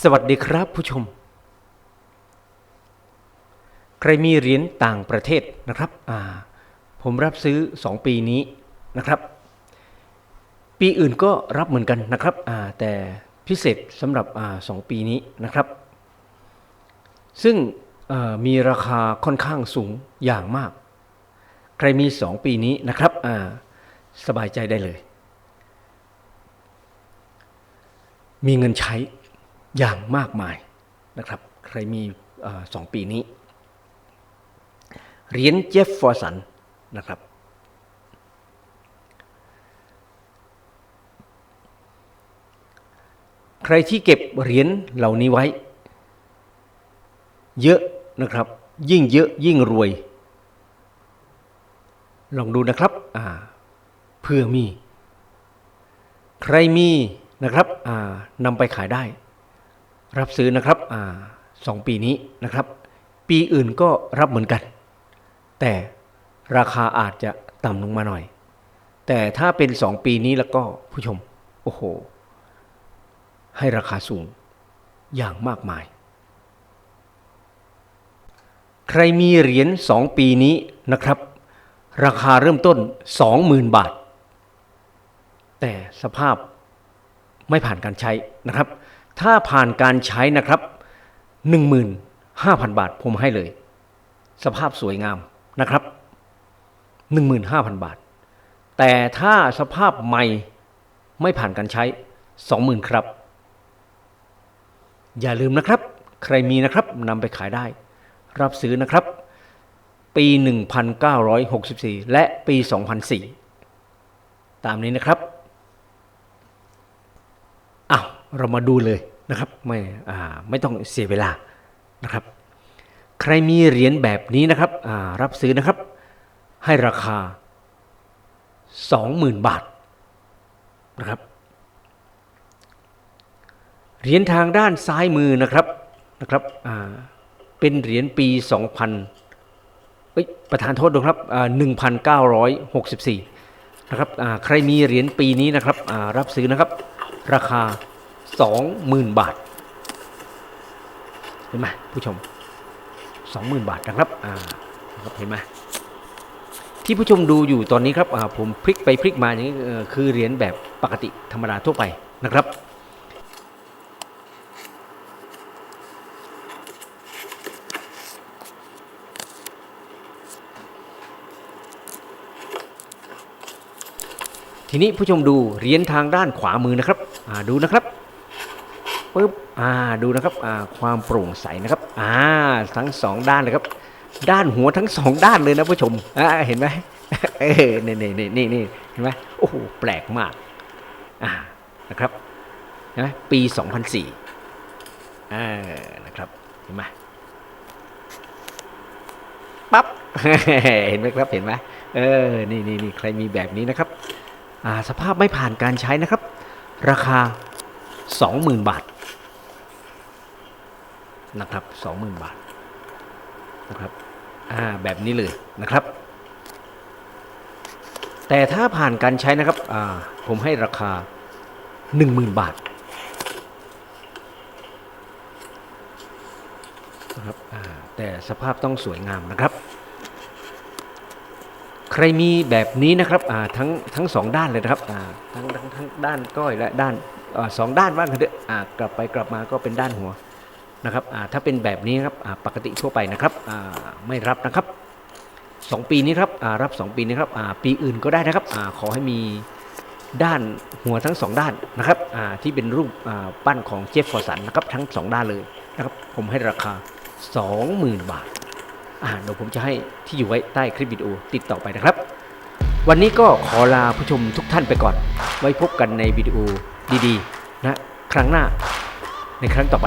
สวัสดีครับผู้ชม ใครมีเหรียญต่างประเทศนะครับผมรับซื้อ 2 ปีนี้นะครับ ปีอื่นก็รับเหมือนกันนะครับแต่พิเศษสำหรับอสองปีนี้นะครับ ซึ่งมีราคาค่อนข้างสูงอย่างมาก ใครมี 2 ปีนี้นะครับสบายใจได้เลย มีเงินใช้ อย่างมากมายนะครับ ใครมีอสองปีนี้เหรียญเจฟฟอร์สันนะครับ ใครที่เก็บเหรียญเหล่านี้ไว้ เยอะนะครับ ยิ่งเยอะยิ่งรวย ลองดูนะครับเพื่อมี ใครมีนะครับนำไปขายได้ รับซื้อนะครับอสองปีนี้นะครับ ปีอื่นก็รับเหมือนกัน แต่ราคาอาจจะต่ำลงมาหน่อย แต่ถ้าเป็นสองปีนี้แล้วก็ผู้ชม โอ้โห ให้ราคาสูงอย่างมากมาย ใครมีเหรียญสองปีนี้นะครับ ราคาเริ่มต้น20,000บาท แต่สภาพไม่ผ่านการใช้นะครับ ถ้าผ่านการใช้นะครับ 15,000 บาทผมให้เลย สภาพสวยงามนะครับ 15,000 บาท แต่ถ้าสภาพใหม่ไม่ผ่านการใช้ 20,000 ครับ อย่าลืมนะครับ ใครมีนะครับนำไปขายได้ รับซื้อนะครับ ปี 1964 และปี 2004 ตามนี้นะครับ อ้าว เรามาดูเลยนะครับไม่ไม่ต้องเสียเวลานะครับ ใครมีเหรียญแบบนี้นะครับรับซื้อนะครับ ให้ราคา 20,000 บาทนะครับเหรียญทางด้านซ้ายมือนะครับนะครับเป็นเหรียญปี 2000เอ้ยประธานโทษด้วยครับอ่า1964นะครับใครมีเหรียญปีนี้นะครับรับซื้อนะครับ ราคา 20,000บาทเห็นไหมผู้ชม20,000บาทนะครับอ่าครับเห็นไหมที่ผู้ชมดูอยู่ตอนนี้ครับผมพลิกไปพลิกมาอย่างนี้คือเหรียญแบบปกติธรรมดาทั่วไปนะครับทีนี้ผู้ชมดูเหรียญทางด้านขวามือนะครับดูนะครับ ปึ๊บอ่าดูนะครับอ่าความโปร่งใสนะครับอ่าทั้งสองด้านเลยครับ ด้านหัวทั้งสองด้านเลยนะผู้ชมอ่าเห็นไหมเออนี่นี่นี่นี่นี่เห็นไหมโอ้โหแปลกมากอ่านะครับเห็นไหมปี 2004อ่านะครับเห็นไหมปั๊บเห็นไหมครับเห็นไหมเออนี่นี่นี่ใครมีแบบนี้นะครับอ่าสภาพไม่ผ่านการใช้นะครับ ราคา 20,000 บาท นะครับ20,000 บาทนะครับอ่าแบบนี้เลยนะครับ แต่ถ้าผ่านการใช้นะครับอ่าผมให้ราคา 10,000 บาทนะครับอ่าแต่สภาพต้องสวยงามนะครับ ใครมีแบบนี้นะครับอ่าทั้งทั้งสองด้านเลยนะครับอ่าทั้งทั้งทั้งด้านก้อยและด้านอสองด้านว่างกันเถอะอ่ากลับไปกลับมาก็เป็นด้านหัว นะครับถ้าเป็นแบบนี้ครับปกติทั่วไปนะครับไม่รับนะครับสองปีนี้ครับรับสองปีนี้ครับปีอื่นก็ได้นะครับอขอให้มีด้านหัวทั้งสองด้านนะครับที่เป็นรูปปั้นของเจฟฟอร์สันนะครับทั้งสองด้านเลยนะครับผมให้ราคา 20,000 บาทอ่าเดี๋ยวผมจะให้ที่อยู่ไว้ใต้คลิปวิดีโอติดต่อไปนะครับ วันนี้ก็ขอลาผู้ชมทุกท่านไปก่อน ไว้พบกันในวิดีโอดีๆนะครั้งหน้าในครั้งต่อไป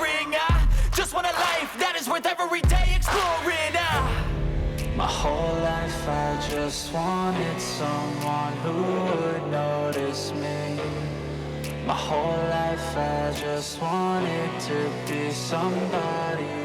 is worth every day exploring. I My whole life I just wanted someone who would notice me. My whole life I just wanted to be somebody